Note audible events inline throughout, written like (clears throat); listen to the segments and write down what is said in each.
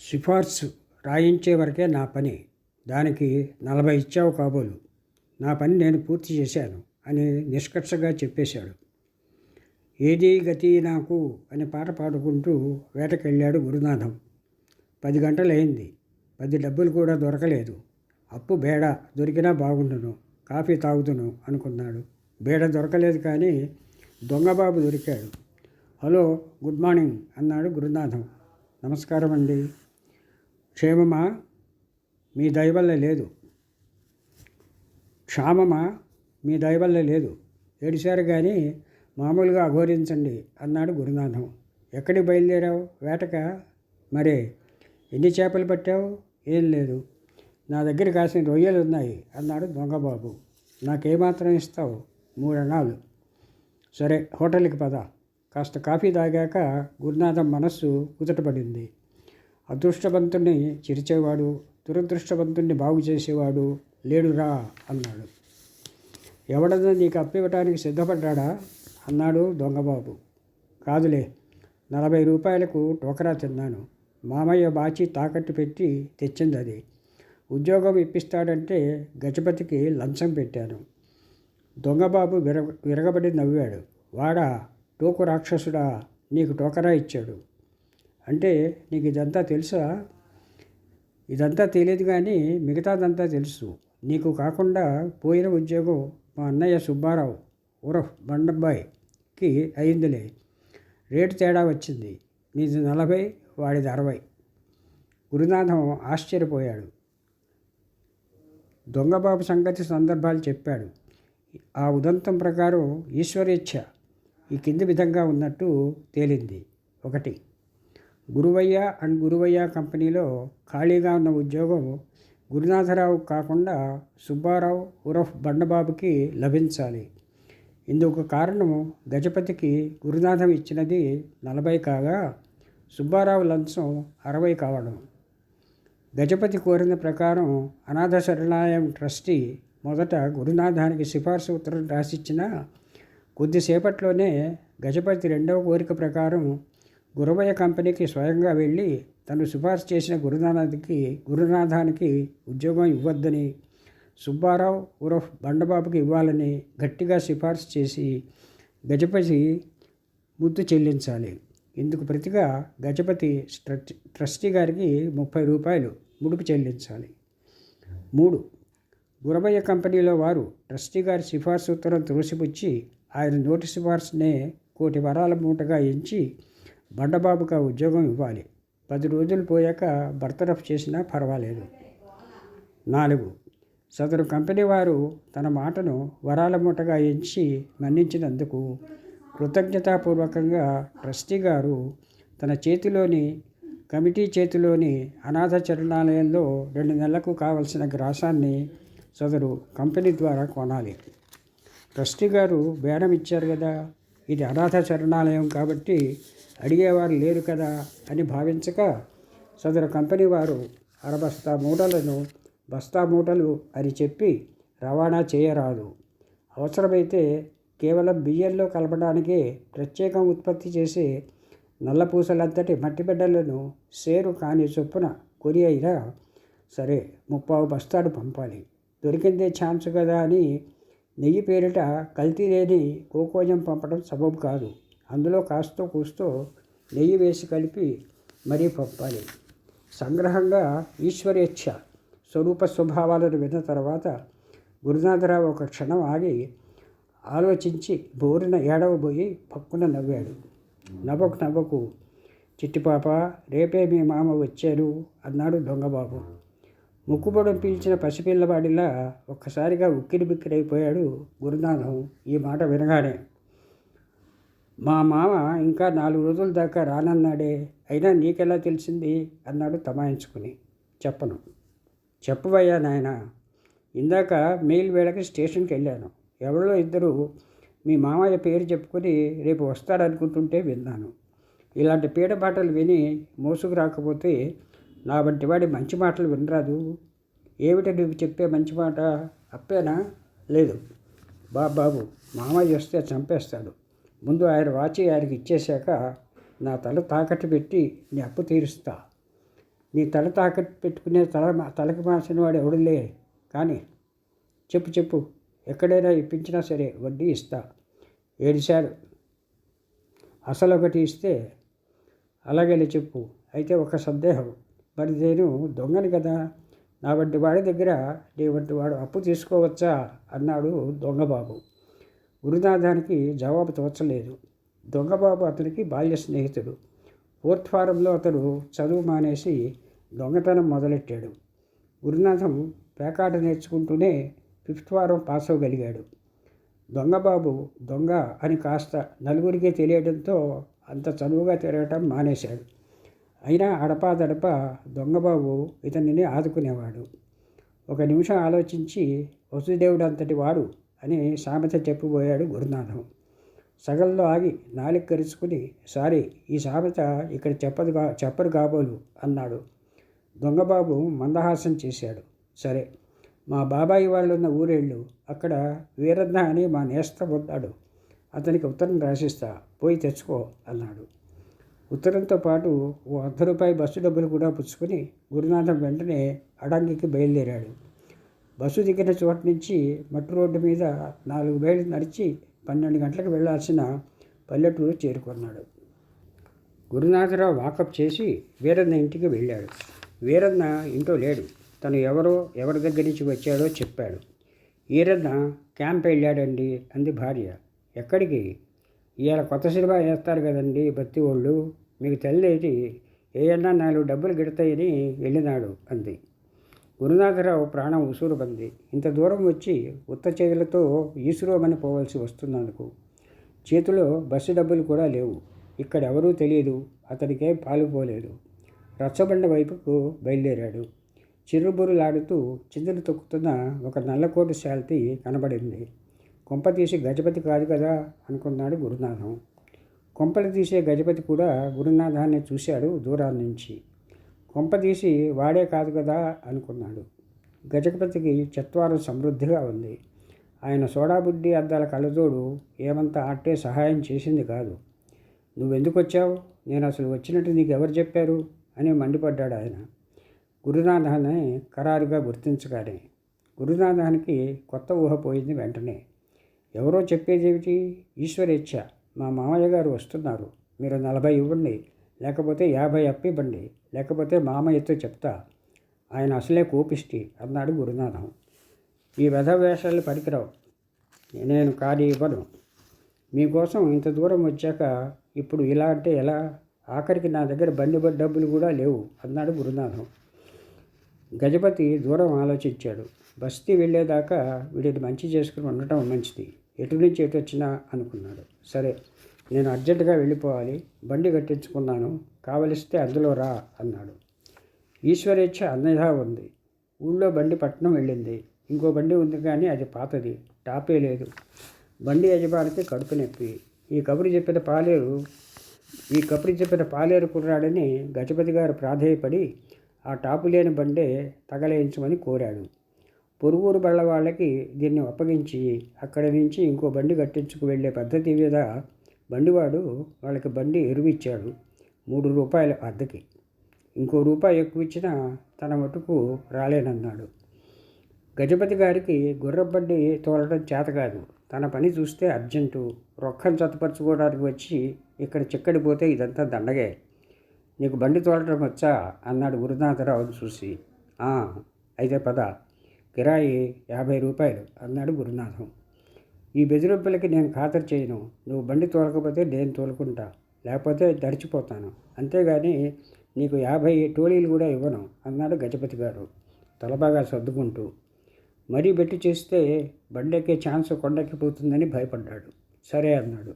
సిఫార్సు రాయించే వరకే నా పని. దానికి నలభై ఇచ్చావు కాబోలు. నా పని నేను పూర్తి చేశాను అని నిష్కర్షగా చెప్పేశాడు. ఏది గతి నాకు అని పాట పాడుకుంటూ వేటకెళ్ళాడు గురునాథం. పది గంటలైంది. పది డబ్బులు కూడా దొరకలేదు. అప్పు బేడ దొరికినా బాగుండును. కాఫీ తాగుతును అనుకున్నాడు. బేడ దొరకలేదు కానీ దొంగబాబు దొరికాడు. హలో గుడ్ మార్నింగ్ అన్నాడు గురునాథం. నమస్కారం అండి క్షేమమా? మీ దయవల్ల లేదు. క్షామమా? మీ దయవల్ల లేదు. ఏడిశారు కానీ మామూలుగా అఘోరించండి అన్నాడు గురునాథం. ఎక్కడికి బయలుదేరావు? వేటక? మరే ఎన్ని చేపలు పట్టావు? ఏం లేదు. నా దగ్గర కాసిన రొయ్యలు ఉన్నాయి అన్నాడు దొంగబాబు. నాకేమాత్రం ఇస్తావు? మూడు సరే హోటల్కి పద. కాస్త కాఫీ తాగాక గురునాథం మనస్సు కుదుటపడింది అదృష్టవంతుణ్ణి చిరిచేవాడు దురదృష్టవంతుణ్ణి బాగు చేసేవాడు లేడురా అన్నాడు. ఎవడన్నా నీకు అప్పివ్వటానికి సిద్ధపడ్డాడా? అన్నాడు దొంగబాబు. కాదులే నలభై రూపాయలకు టోకరా తిన్నాను. మామయ్య బాచి తాకట్టు పెట్టి తెచ్చింది అది ఉద్యోగం ఇప్పిస్తాడంటే గజపతికి లంచం పెట్టాను. దొంగబాబు విర విరగబడి నవ్వాడు. వాడా టోకు రాక్షసుడా నీకు టోకరా ఇచ్చాడు. అంటే నీకు ఇదంతా తెలుసా? ఇదంతా తెలియదు కానీ మిగతాదంతా తెలుసు. నీకు కాకుండా పోయిన ఉద్యోగం మా అన్నయ్య సుబ్బారావు ఉరఫ్ బండబ్బాయికి అయిందిలే. రేటు తేడా వచ్చింది. నీది నలభై వాడిది అరవై. గురునాథం ఆశ్చర్యపోయాడు. దొంగబాబు సంగతి సందర్భాలు చెప్పాడు. ఆ ఉదంతం ప్రకారం ఈశ్వరేచ్ఛ ఈ కింది విధంగా ఉన్నట్టు తేలింది. ఒకటి గురువయ్య అండ్ గురువయ్య కంపెనీలో ఖాళీగా ఉన్న ఉద్యోగం గురునాథరావు కాకుండా సుబ్బారావు ఉరఫ్ బండబాబుకి లభించాలి. ఇందుకు కారణం గజపతికి గురునాథం ఇచ్చినది నలభై కాగా సుబ్బారావు లంచం అరవై కావడం. గజపతి కోరిన ప్రకారం అనాథ శరణాలయం ట్రస్టీ మొదట గురునాథానికి సిఫార్సు ఉత్తరం రాసిచ్చిన కొద్దిసేపట్లోనే గజపతి రెండవ కోరిక ప్రకారం గురవయ్య కంపెనీకి స్వయంగా వెళ్ళి తను సిఫార్సు చేసిన గురునాథానికి గురునాథానికి ఉద్యోగం ఇవ్వద్దని సుబ్బారావు ఉరఫ్ బండబాబుకి ఇవ్వాలని గట్టిగా సిఫార్సు చేసి గజపతి ముద్దు చెల్లించాలి. ఇందుకు ప్రతిగా గజపతి ట్రస్టీ గారికి ముప్పై రూపాయలు ముడుపు చెల్లించాలి. మూడు గురబయ్య కంపెనీలో వారు ట్రస్టీ గారి సిఫార్సు ఉత్తరం తులసిపుచ్చి ఆయన నోటి సిఫార్సునే కోటి వరాల మూటగా ఎంచి బండబాబుకు ఆ ఉద్యోగం ఇవ్వాలి. పది రోజులు పోయాక బర్తరఫ్ చేసినా పర్వాలేదు. నాలుగు. సదరు కంపెనీ వారు తన మాటను వరాల మూటగా ఎంచి మన్నించినందుకు కృతజ్ఞతాపూర్వకంగా ట్రస్టీ గారు తన చేతిలోని కమిటీ చేతిలోని అనాథ చరణాలయంలో రెండు నెలలకు కావలసిన గ్రాసాన్ని సదరు కంపెనీ ద్వారా కొనాలి. ట్రస్టీ గారు బేరం ఇచ్చారు కదా. ఇది అనాథ చరణాలయం కాబట్టి అడిగేవారు లేరు కదా అని భావించక సదరు కంపెనీ వారు అరబస్తా మూటలను బస్తా మూటలు అని చెప్పి రవాణా చేయరాదు. అవసరమైతే కేవలం బియ్యంలో కలపడానికే ప్రత్యేకం ఉత్పత్తి చేసే నల్లపూసలంతటి మట్టి బిడ్డలను సేరు కాని చొప్పున కొని అయినా సరే ముప్పావు బస్తాలు పంపాలి. దొరికిందే ఛాన్స్ కదా అని నెయ్యి పేరిట కల్తీ లేని కోకోజం పంపడం సబబు కాదు. అందులో కాస్తో కూస్తో నెయ్యి వేసి కలిపి మరీ పంపాలి. సంగ్రహంగా ఈశ్వరేచ్ఛ స్వరూప స్వభావాలను విన్న తర్వాత గురునాథరావు ఒక క్షణం ఆగి ఆలోచించి బోరిన ఏడవబోయి పక్కున నవ్వాడు. నవ్వకు నవ్వకు చిట్టిపాప రేపే మీ మామ వచ్చారు అన్నాడు దొంగబాబు. ముక్కుపొడం పీల్చిన పసిపిల్లవాడిలా ఒక్కసారిగా ఉక్కిరి బిక్కిరైపోయాడు గురునాథం ఈ మాట వినగానే. మా మామ ఇంకా నాలుగు రోజుల దాకా రానన్నాడే అయినా నీకెలా తెలిసింది? అన్నాడు తమాయించుకుని. చెప్పను. చెప్పవయ్యా నాయన ఇందాక మెయిల్ వేళకి స్టేషన్కి వెళ్ళాను. ఎవరో ఇద్దరు మీ మామయ్య పేరు చెప్పుకొని రేపు వస్తాడనుకుంటుంటే విన్నాను. ఇలాంటి పీడపాటలు విని మోసుకు రాకపోతే నా వంటి వాడి మంచి మాటలు వినరాదు. ఏమిట నువ్వు చెప్పే మంచి మాట? అప్పేనా? లేదు. బాబు బాబు మామయ్య వస్తే చంపేస్తాడు. ముందు ఆయన వాచి ఆయనకి ఇచ్చేశాక నా తల తాకట్టు పెట్టి నీ అప్పు తీరుస్తా. నీ తల తాకట్టు పెట్టుకునే తల తలకి మాసిన వాడు ఎవడులే? కానీ చెప్పు చెప్పు. ఎక్కడైనా ఇప్పించినా సరే వడ్డీ ఇస్తా. ఏడిశారు అసలు ఒకటి ఇస్తే అలాగని చెప్పు. అయితే ఒక సందేహం. మరి నేను దొంగని కదా? నా వంటి వాడి దగ్గర నీ వంటి వాడు అప్పు తీసుకోవచ్చా? అన్నాడు దొంగబాబు. గురునాథానికి జవాబు తోచలేదు. దొంగబాబు అతనికి బాల్య స్నేహితుడు. ఫోర్త్ ఫారంలో అతడు చదువు మానేసి దొంగతనం మొదలెట్టాడు. గురునాథం పేకాట నేర్చుకుంటూనే ఫిఫ్త్ వారం పాస్ అవ్వగలిగాడు దొంగబాబు దొంగ అని కాస్త నలుగురికి తెలియడంతో అంత చదువుగా తిరగటం మానేశాడు. అయినా అడపాదడప దొంగబాబు ఇతనిని ఆదుకునేవాడు. ఒక నిమిషం ఆలోచించి వసుదేవుడు అంతటి వాడు అని సామెత చెప్పిపోయాడు గురునాథం. సగల్లో ఆగి నాలుగు కరుచుకుని సారీ ఈ సామెత ఇక్కడ చెప్పదు కా చెప్పరు కాబోలు అన్నాడు. దొంగబాబు మందహాసం చేశాడు. సరే మా బాబాయి వాళ్ళున్న ఊరేళ్ళు అక్కడ వీరన్న అని మా నేస్తం ఉన్నాడు అతనికి ఉత్తరం రాసిస్తా పోయి తెచ్చుకో అన్నాడు. ఉత్తరంతో పాటు ఓ అర్ధ రూపాయి బస్సు డబ్బులు కూడా పుచ్చుకొని గురునాథం వెంటనే అడంగికి బయలుదేరాడు. బస్సు దిగిన చోటు నుంచి మట్టు రోడ్డు మీద నాలుగు వేలు నడిచి పన్నెండు గంటలకు వెళ్ళాల్సిన పల్లెటూరు చేరుకున్నాడు. గురునాథరావు వాకప్ చేసి వీరన్న ఇంటికి వెళ్ళాడు. వీరన్న ఇంట్లో లేడు. తను ఎవరో ఎవరి దగ్గర నుంచి వచ్చాడో చెప్పాడు. ఈరన్న క్యాంప్ వెళ్ళాడండి అంది భార్య. ఎక్కడికి? ఇవాళ కొత్త సినిమా వేస్తారు కదండి బత్తి వాళ్ళు మీకు తెల్లేటి ఏయన్నా నాలుగు డబ్బులు గిడతాయని వెళ్ళినాడు అంది. గురునాథరావు ప్రాణం ఉసూరు బంది ఇంత దూరం వచ్చి ఉత్త చేతులతో ఈసురోమని పోవలసి వస్తున్నందుకు చేతిలో బస్సు డబ్బులు కూడా లేవు. ఇక్కడ ఎవరూ తెలియదు. అతనికేం పాలుపోలేదు రచ్చబండ వైపుకు బయలుదేరాడు. చిరుబురులాడుతూ చిందులు తొక్కుతున్న ఒక నల్లకోటు శాల్తీ కనబడింది. కొంప తీసి గజపతి కాదు కదా అనుకున్నాడు గురునాథం. కొంపలు తీసే గజపతి కూడా గురునాథాన్ని చూశాడు దూరాన్ని కొంపదీసి వాడే కాదు కదా అనుకున్నాడు. గజపతికి చత్వారం సమృద్ధిగా ఉంది. ఆయన సోడాబుడ్డి అద్దాల కళ్ళజోడు ఏమంతా ఆట్టే సహాయం చేసింది కాదు. నువ్వెందుకు వచ్చావు నేను అసలు వచ్చినట్టు నీకు ఎవరు చెప్పారు? అని మండిపడ్డాడు ఆయన. గురునాథాన్ని ఖరారుగా గుర్తించగానే గురునాథానికి కొత్త ఊహ పోయింది వెంటనే. ఎవరో చెప్పేదేమిటి? ఈశ్వరేచ్ఛ. మా మామయ్య గారు వస్తున్నారు. మీరు నలభై ఇవ్వండి. లేకపోతే యాభై అప్పివ్వండి లేకపోతే మామయ్యతో చెప్తా. ఆయన అసలే కోపిష్టి అన్నాడు గురునాథం. ఈ వేషాలు పనికిరావు. నేను ఖాళీ ఇవ్వను. మీకోసం ఇంత దూరం వచ్చాక ఇప్పుడు ఇలా అంటే ఎలా? ఆఖరికి నా దగ్గర బండి డబ్బులు కూడా లేవు అన్నాడు గురునాథం. గజపతి దూరం ఆలోచించాడు. బస్తీ వెళ్ళేదాకా వీడిని మంచి చేసుకుని ఉండటం మంచిది. ఎటు నుంచి ఎటు వచ్చినా అనుకున్నాడు. సరే నేను అర్జెంటుగా వెళ్ళిపోవాలి బండి కట్టించుకున్నాను కావలిస్తే అందులో రా అన్నాడు. ఈశ్వరేచ్ఛ అన్నదా ఉంది. ఊళ్ళో బండి పట్టణం వెళ్ళింది. ఇంకో బండి ఉంది కానీ అది పాతది టాపే లేదు. బండి యజమానికి కడుపు నొప్పి. ఈ కబురు చెప్పిన పాలేరు ఈ కబురు చెప్పిన పాలేరు కుర్రాడని గజపతి గారు ప్రాధేయపడి ఆ టాపు లేని బండే తగలేయించమని కోరాడు. పొరుగురు బళ్ళ వాళ్ళకి దీన్ని అప్పగించి అక్కడి నుంచి ఇంకో బండి కట్టించుకు వెళ్ళే పద్ధతి మీద బండివాడు వాళ్ళకి బండి ఎరువిచ్చాడు. మూడు రూపాయల అద్దెకి. ఇంకో రూపాయి ఎక్కువ ఇచ్చినా తన మటుకు రాలేనన్నాడు. గజపతి గారికి గుర్రబండి తోలడం చేత కాదు తన పని చూస్తే అర్జెంటు. రొక్కం చతపరచుకోవడానికి వచ్చి ఇక్కడ చిక్కడిపోతే ఇదంతా దండగే. నీకు బండి తోలటం వచ్చా? అన్నాడు గురునాథరావుని చూసి. అయితే పద. కిరాయి యాభై రూపాయలు అన్నాడు గురునాథం. ఈ బెదిరింపులకి నేను ఖాతరు చేయను. నువ్వు బండి తోలకపోతే నేను తోలుకుంటా. లేకపోతే దడిచిపోతాను అంతేగాని నీకు యాభై టోలీలు కూడా ఇవ్వను అన్నాడు గజపతి గారు. తలబాగా సర్దుకుంటూ. మరీ బెట్టు చేస్తే బండెక్కే ఛాన్స్ కొండెక్కిపోతుందని భయపడ్డాడు. సరే అన్నాడు.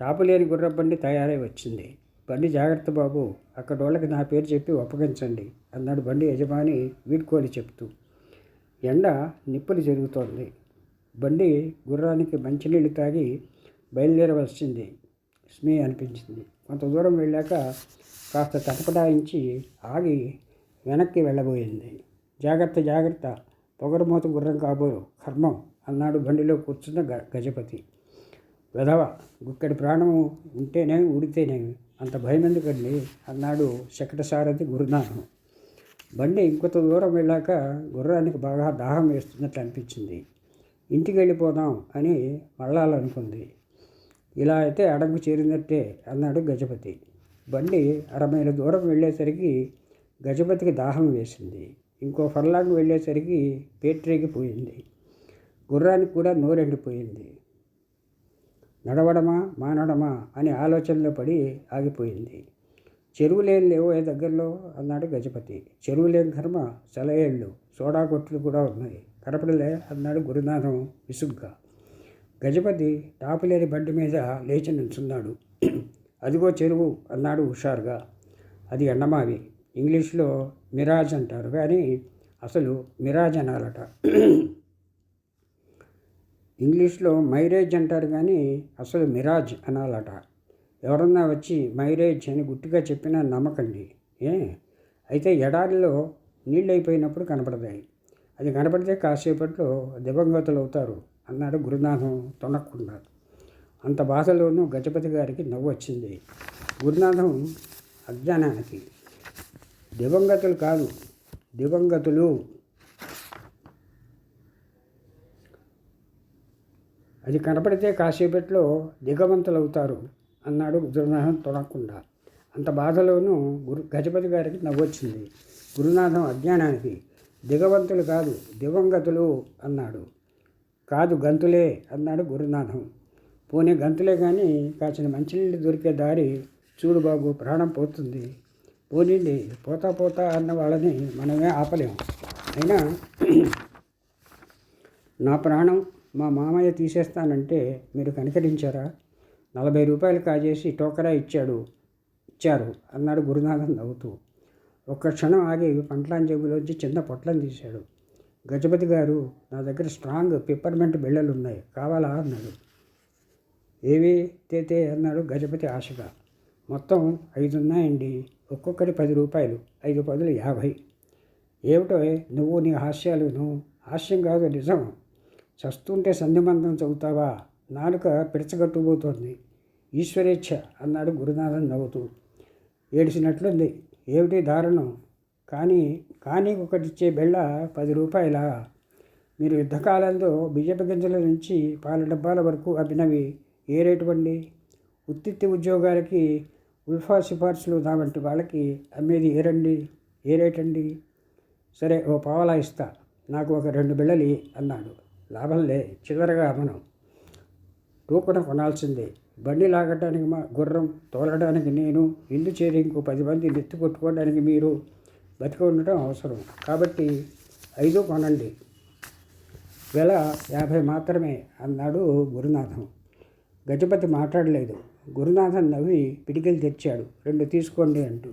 టాపు లేని గుర్ర బండి తయారై వచ్చింది. బండి జాగ్రత్త బాబు అక్కడ వాళ్ళకి నా పేరు చెప్పి ఒప్పగించండి అన్నాడు బండి యజమాని వీడ్కోలి చెప్తూ. ఎండ నిప్పులు జరుగుతోంది. బండి గుర్రానికి మంచినీళ్ళు తాగి బయలుదేరవలసింది స్మీ అనిపించింది. కొంత దూరం వెళ్ళాక కాస్త తటపటాయించి ఆగి వెనక్కి వెళ్ళబోయింది. జాగ్రత్త జాగ్రత్త. పొగరమూత గుర్రం కాబోరు కర్మం అన్నాడు బండిలో కూర్చున్న గ గజపతి. వెధవ గుక్కడి ప్రాణము ఉంటేనే ఊడితేనేమి అంత భయం ఎందుకండి అన్నాడు శకటసారథి గురునాథం. బండి ఇంకొంత దూరం వెళ్ళాక గుర్రానికి బాగా దాహం వేస్తున్నట్టు అనిపించింది. ఇంటికి వెళ్ళిపోదాం అని మళ్ళాలనుకుంది ఇలా అయితే అడవికి చేరినట్టే అన్నాడు గజపతి. బండి అరమైల దూరం వెళ్ళేసరికి గజపతికి దాహం వేసింది. ఇంకో ఫర్లాంగ్ వెళ్ళేసరికి పేట్రీకి పోయింది. గుర్రానికి కూడా నోరెండిపోయింది నడవడమా మానడమా అని ఆలోచనలో పడి ఆగిపోయింది. చెరువులేని లేవో ఏ దగ్గరలో? అన్నాడు గజపతి. చెరువులేని కర్మ సెలయేళ్ళు సోడా కొట్లు కూడా ఉన్నాయి. కనపడలే అన్నాడు గురునాథం విసుగ్గా. గజపతి టాపులేని బండి మీద లేచి నిల్చున్నాడు. అదిగో చెరువు అన్నాడు హుషారుగా. అది ఎండమావి ఇంగ్లీష్లో మిరాజ్ అంటారు కానీ అసలు మిరాజ్ అనాలట. ఇంగ్లీష్లో మైరేజ్ అంటారు కానీ అసలు మిరాజ్ అనాలట. ఎవరన్నా వచ్చి మైరేజ్ అని గుట్టిగా చెప్పినా నమ్మకండి. ఏ? అయితే ఎడారిలో నీళ్ళు అయిపోయినప్పుడు కనపడతాయి. అది కనపడితే కాసేపట్లో దివంగతులు అవుతారు అన్నాడు గురునాథం తొనక్కుండా అంత బాధలోనూ గజపతి గారికి నవ్వు వచ్చింది. గురునాథం అజ్ఞానానికి దివంగతులు కాదు దివంగతులు. అది కనపడితే కాసేపట్లో దిగవంతులు అవుతారు అన్నాడు గురునాథం తొనకుండా అంత బాధలోనూ గురు గజపతి గారికి నవ్వొచ్చింది గురునాథం అజ్ఞానానికి దిగవంతులు కాదు దివంగతులు అన్నాడు. కాదు గంతులే అన్నాడు గురునాథం. పోనీ గంతులే కానీ కాసిన మంచినీళ్ళు దొరికే దారి చూడు బాబు ప్రాణం పోతుంది. పోనీండి పోతా పోతా అన్న వాళ్ళని మనమే ఆపలేం అయినా (clears throat) నా ప్రాణం మా మామయ్య తీసేస్తానంటే మీరు కనికరించారా? నలభై రూపాయలు కాజేసి టోకరా ఇచ్చాడు ఇచ్చారు అన్నాడు గురునాథన్ నవ్వుతూ. ఒక్క క్షణం ఆగి పంట్లాన్ జేబులోంచి చిన్న పొట్లం తీశాడు. గజపతి గారు నా దగ్గర స్ట్రాంగ్ పిప్పర్మెంట్ బిళ్ళలు ఉన్నాయి కావాలా? అన్నాడు. ఏవి? తేతే అన్నాడు గజపతి ఆశగా. మొత్తం ఐదు ఉన్నాయండి ఒక్కొక్కటి పది రూపాయలు ఐదు పదులు యాభై. ఏమిటో నువ్వు నీ హాస్యాలును. హాస్యం కాదు నిజం. చస్తుంటే సంధిమంతం చదువుతావా? నాలుక పిడచగట్టుబోతోంది. ఈశ్వరేచ్ఛ అన్నాడు గురునాథన్ నవ్వుతూ. ఏడిసినట్లుంది. ఏమిటి దారుణం? కానీ కానీ ఒకటిచ్చే బెళ్ళ పది రూపాయల? మీరు యుద్ధకాలంలో బియ్యపు గింజల నుంచి పాల డబ్బాల వరకు అమ్మినవి ఏ రేటు అండి? ఉత్తిత్తి ఉద్యోగాలకి ఉల్ఫా సిఫార్సులు దావంటి వాళ్ళకి అమ్మేది ఏ రండి? ఏ రేట్ అండి? సరే ఓ పావలా ఇస్తా. నాకు ఒక రెండు బిళ్ళలి అన్నాడు. లాభంలే చివరగా మనం టూకున కొనాల్సిందే. బండి లాగటానికి మా గుర్రం తోలడానికి నేను ఇల్లు చేరి ఇంకో పది మంది నెత్తి కొట్టుకోవడానికి మీరు బతికి ఉండటం అవసరం. కాబట్టి ఐదు కొనండి. వెల యాభై మాత్రమే అన్నాడు గురునాథం. గజపతి మాట్లాడలేదు. గురునాథన్ నవ్వి పిడికిలు తెచ్చాడు రెండు తీసుకోండి అంటూ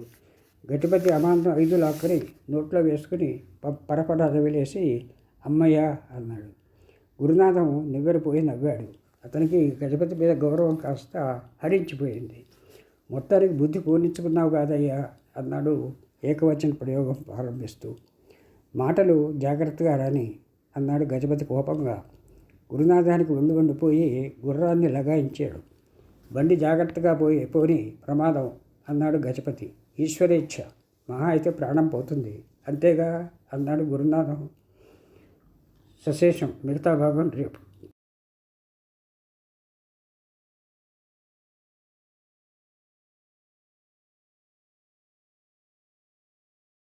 గజపతి అమాంతం ఐదు లాక్కని నోట్లో వేసుకుని పరపడ పరపర రవిలేసి అమ్మయ్య అన్నాడు. గురునాథం నివ్వెరపోయి నవ్వాడు. అతనికి గజపతి మీద గౌరవం కాస్త హరించిపోయింది. మొత్తానికి బుద్ధి పూర్ణించుకున్నావు కాదయ్యా అన్నాడు ఏకవచన ప్రయోగం ప్రారంభిస్తూ. మాటలు జాగ్రత్తగా రాని అన్నాడు గజపతి కోపంగా. గురునాథానికి ఒళ్ళు వండిపోయి గుర్రాన్ని లగాయించాడు. బండి జాగ్రత్తగా పోయి పోని ప్రమాదం అన్నాడు గజపతి. ఈశ్వరేచ్ఛ మహా అయితే ప్రాణం పోతుంది. అంతేగా అన్నాడు గురునాథం. సశేషం మిగతా భాగం రేపు.